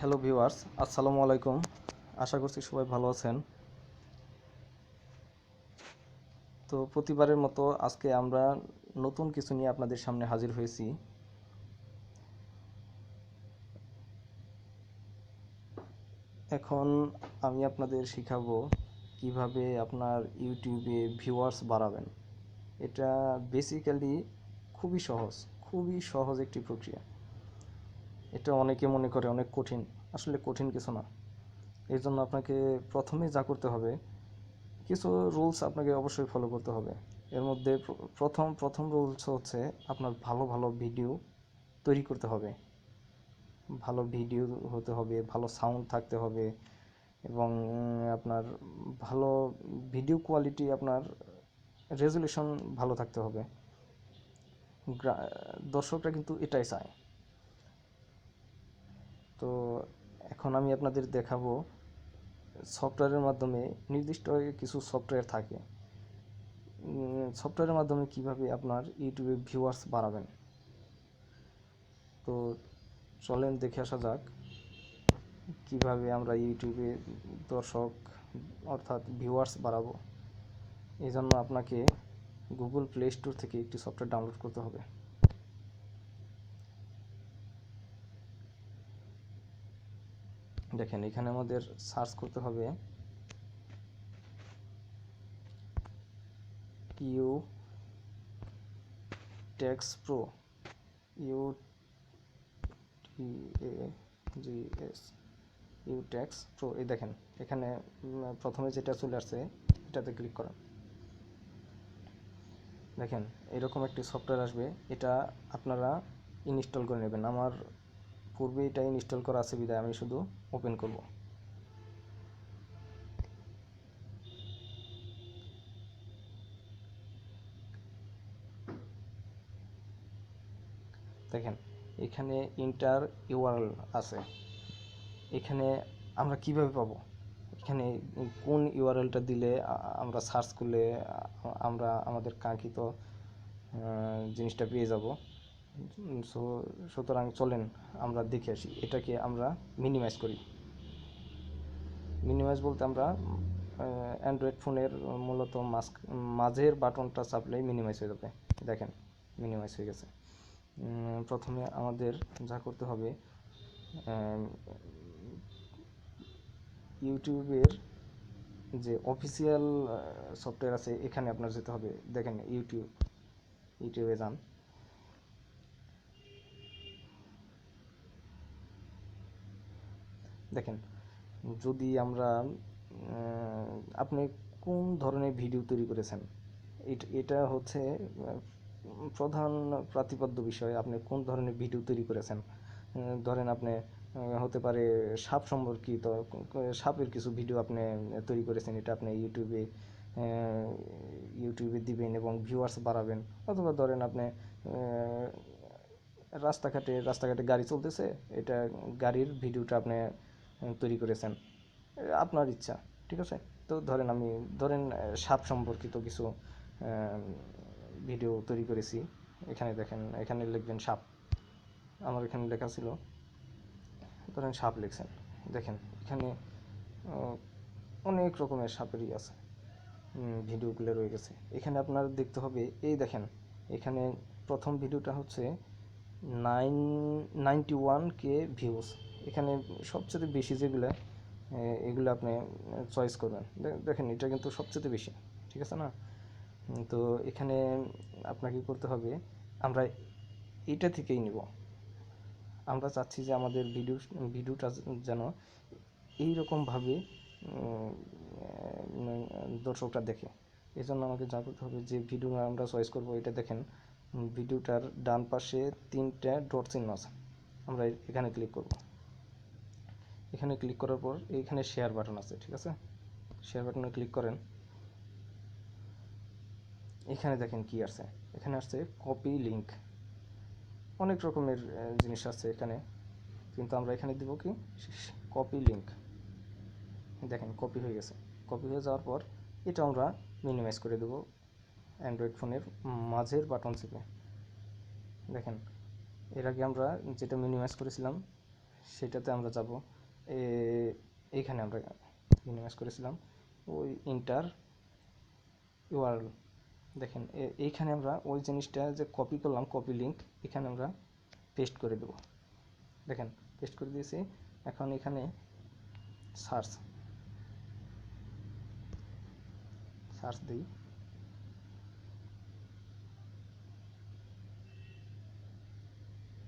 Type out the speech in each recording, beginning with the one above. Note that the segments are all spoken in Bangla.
হ্যালো ভিউয়ার্স, আসসালামু আলাইকুম। আশা করছি সবাই ভালো আছেন। তো প্রতিবারের মতো আজকে আমরা নতুন কিছু নিয়ে আপনাদের সামনে হাজির হয়েছি। এখন আমি আপনাদের শিখাবো কীভাবে আপনার ইউটিউবে ভিউয়ার্স বাড়াবেন। এটা বেসিক্যালি খুবই সহজ খুবই সহজ একটি প্রক্রিয়া। এটা অনেকে মনে করে, অনেক কঠিন। আসলে কঠিন কিছু না। এই জন্য আপনাকে প্রথমে যা করতে হবে, কিছু রুলস আপনাকে অবশ্যই ফলো করতে হবে। এর মধ্যে প্রথম প্রথম রুলস হচ্ছে আপনার ভালো ভালো ভিডিও তৈরি করতে হবে। ভালো ভিডিও হতে হবে, ভালো সাউন্ড থাকতে হবে এবং আপনার ভালো ভিডিও কোয়ালিটি আপনার রেজলিউশন ভালো থাকতে হবে। দর্শকরা কিন্তু এটাই চায়। তো এখন আমি আপনাদের দেখাবো সফটওয়্যারের মাধ্যমে নির্দিষ্ট কিছু সফটওয়্যার থাকে। সফটওয়্যারের মাধ্যমে কীভাবে আপনার ইউটিউবে ভিউয়ার্স বাড়াবেন। তো চলেন দেখে আসা যাক কীভাবে আমরা ইউটিউবে দর্শক অর্থাৎ ভিউয়ার্স বাড়াবো। এই জন্য আপনাকে গুগল প্লে স্টোর থেকে একটি সফটওয়্যার ডাউনলোড করতে হবে। দেখেন, এখানে আমাদের সার্চ করতে হবে U Tex Pro U A G S U Tex Pro এই দেখেন, এখানে প্রথমে যেটা চলে আসছে, এটাতে ক্লিক করেন। দেখেন, এরকম একটি সফটওয়্যার আসবে, এটা আপনারা ইনস্টল করে নেবেন। আমার পূর্বে এটা ইনস্টল করা আছে বিদায়, আমি শুধু ওপেন করব। দেখেন, এখানে ইন্টার ইউআরএল আছে। এখানে আমরা কীভাবে পাবো? এখানে কোন ইউআরএলটা দিলে আমরা সার্চ করলে আমরা আমাদের কাঙ্ক্ষিত জিনিসটা পেয়ে যাব। সো, সুতরাং চলেন আমরা দেখে আসি, এটাকে আমরা মিনিমাইজ করি। মিনিমাইজ বলতে আমরা অ্যান্ড্রয়েড ফোনের মূলত মাস্ক মাঝের বাটনটা চাপলেই মিনিমাইজ হয়ে যাবে। দেখেন মিনিমাইজ হয়ে গেছে। প্রথমে আমাদের যা করতে হবে ইউটিউবের যে অফিসিয়াল সফটওয়্যার আছে, এখানে আপনার যেতে হবে। দেখেন, ইউটিউব, ইউটিউবে যান। দেখেন, যদি আমরা আপনি কোন ধরনের ভিডিও তৈরি করেছেন? এট- হচ্ছে প্রধান প্রতিপাদ্য বিষয়, আপনি কোন ধরনের ভিডিও তৈরি করেছেন? ধরেন আপনি হতে পারে সাপ সম্পর্কিত, সাপের কিছু ভিডিও আপনি তৈরি করেছেন, এটা আপনি ইউটিউবে ইউটিউবে দিবেন এবং ভিউয়ার্স বাড়াবেন। অথবা ধরেন আপনি রাস্তাঘাটে রাস্তাঘাটে গাড়ি চলতেছে, এটা গাড়ির ভিডিওটা আপনি তৈরি করেছেন। আপনার ইচ্ছা, ঠিক আছে? তো ধরেন আমি, ধরেন সাপ সম্পর্কিত কিছু ভিডিও তৈরি করেছি। এখানে দেখেন, এখানে লিখবেন সাপ। আমার এখানে লেখা ছিল, ধরেন সাপ লিখছেন। দেখেন, এখানে অনেক রকমের সাপেরই আছে ভিডিওগুলো রয়ে গেছে। এখানে আপনার দেখতে হবে, এই দেখেন, এখানে প্রথম ভিডিওটা হচ্ছে nine ninety one K views এখানে সবচেয়ে বেশি যেগুলো এগুলো আপনি চয়েস করবেন। দেখেন, এটা কিন্তু সবচেয়ে বেশি, ঠিক আছে না? তো এখানে আপনাকে করতে হবে, আমরা এটা থেকেই নিব। আমরা চাচ্ছি যে আমাদের ভিডিও, ভিডিওটা যেন এইরকমভাবে দর্শকরা দেখে। এই জন্য আমাকে যা করতে হবে যে ভিডিও আমরা চয়েস করব, এটা দেখেন, ভিডিওটার ডান পাশে তিনটা ডট চিহ্ন আছে। আমরা এখানে ক্লিক করব। এখানে ক্লিক করার পর এইখানে শেয়ার বাটন আছে, ঠিক আছে? শেয়ার বাটনে ক্লিক করেন। এখানে দেখেন কি আছে এখানে আসছে কপি লিংক অনেক রকমের জিনিস আছে এখানে। কিন্তু আমরা এখানে দিব কি? কপি লিংক দেখেন কপি হয়ে গেছে। কপি হয়ে যাওয়ার পর এটা আমরা মিনিমাইজ করে দেব অ্যান্ড্রয়েড ফোনের মাঝের বাটন চেপে দেখেন, এর আগে আমরা যেটা মিনিমাইজ করেছিলাম, সেটাতে আমরা যাব। এইখানে আমরা মিনিমাইজ করেছিলাম। ওই ইন্টার ইউআরএল দেখেন এইখানে আমরা ওই জিনিসটা যে কপি করলাম কপি লিঙ্ক এখানে আমরা পেস্ট করে দেব। দেখেন পেস্ট করে দিয়েছি। এখন এখানে সার্চ সার্চ দিই।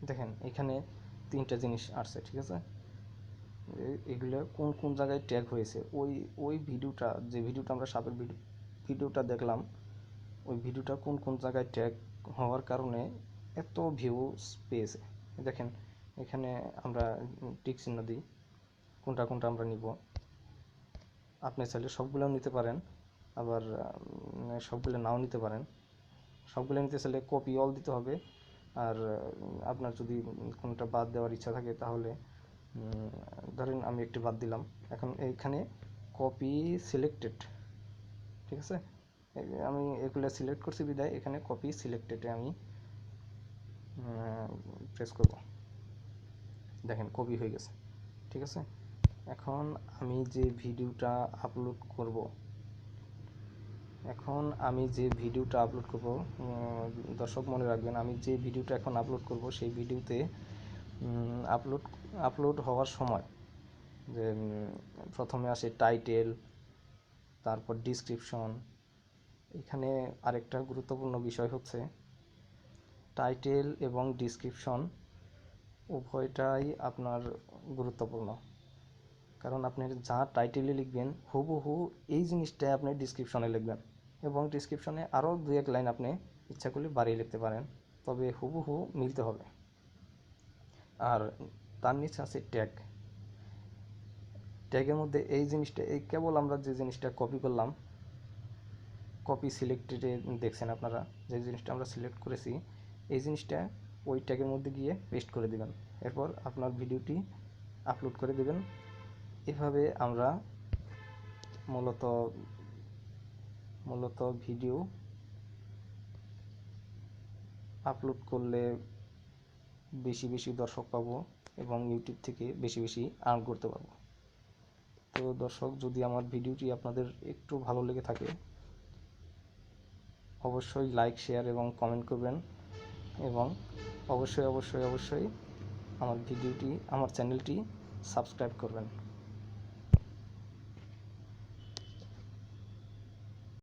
দেখেন, এখানে তিনটা জিনিস আসছে, ঠিক আছে? এগুলো কোন কোন জায়গায় ট্যাগ হয়েছে? ওই ওই ভিডিওটা, যে ভিডিওটা আমরা সাপের ভিডিও ভিডিওটা দেখলাম, ওই ভিডিওটা কোন কোন জায়গায় ট্যাগ হওয়ার কারণে এত ভিউজ পেয়েছে। দেখেন, এখানে আমরা টিক চিহ্ন দিই, কোনটা কোনটা আমরা নিব। আপনি চাইলে সবগুলো নিতে পারেন, আবার সবগুলো নাও নিতে পারেন। সবগুলো নিতে চাইলে কপি অল দিতে হবে, আর, আপনার যদি কোনটা বাদ দেওয়ার ইচ্ছা থাকে তাহলে ধরেন আমি একটি বাদ দিলাম। এখন এইখানে কপি সিলেক্টেড ঠিক আছে? আমি এগুলো সিলেক্ট করছি বিদায়, এখানে কপি সিলেক্টেডে আমি প্রেস করব। দেখেন কপি হয়ে গেছে, ঠিক আছে? এখন আমি যে ভিডিওটা আপলোড করব, এখন আমি যে ভিডিওটা আপলোড করব দর্শক মনে রাখবেন, আমি যে ভিডিওটা এখন আপলোড করব, সেই ভিডিওতে আপলোড আপলোড হওয়ার সময় যে প্রথমে আসে টাইটেল তারপর ডিসক্রিপশন এখানে আরেকটা গুরুত্বপূর্ণ বিষয় হচ্ছে টাইটেল এবং ডিসক্রিপশন উভয়টাই আপনার গুরুত্বপূর্ণ। কারণ আপনি যা টাইটেলে লিখবেন, হুবহু এই জিনিসটাই আপনি ডিসক্রিপশনে লিখবেন এবং ডিসক্রিপশনে আরও দু এক লাইন আপনি ইচ্ছা করলে বাড়িয়ে লিখতে পারেন, তবে হুবহু মিলতে হবে। আর তার নিচে আছে ট্যাগ ট্যাগের মধ্যে এই জিনিসটা, এই কেবল আমরা যে জিনিসটা কপি করলাম কপি সিলেক্টেডে দেখছেন আপনারা, যে জিনিসটা আমরা সিলেক্ট করেছি, এই জিনিসটা ওই ট্যাগের মধ্যে গিয়ে পেস্ট করে দিবেন। এরপর আপনার ভিডিওটি আপলোড করে দেবেন। এভাবে আমরা মূলত মূলত ভিডিও আপলোড করলে বেশি বেশি দর্শক পাবো। এবং ইউটিউব থেকে বেশি বেশি আর্ন করতে পারব। তো দর্শক, যদি আমার ভিডিওটি আপনাদের একটু ভালো লেগে থাকে, অবশ্যই লাইক শেয়ার এবং কমেন্ট করবেন এবং অবশ্যই অবশ্যই অবশ্যই আমার ভিডিওটি, আমার চ্যানেলটি সাবস্ক্রাইব করবেন।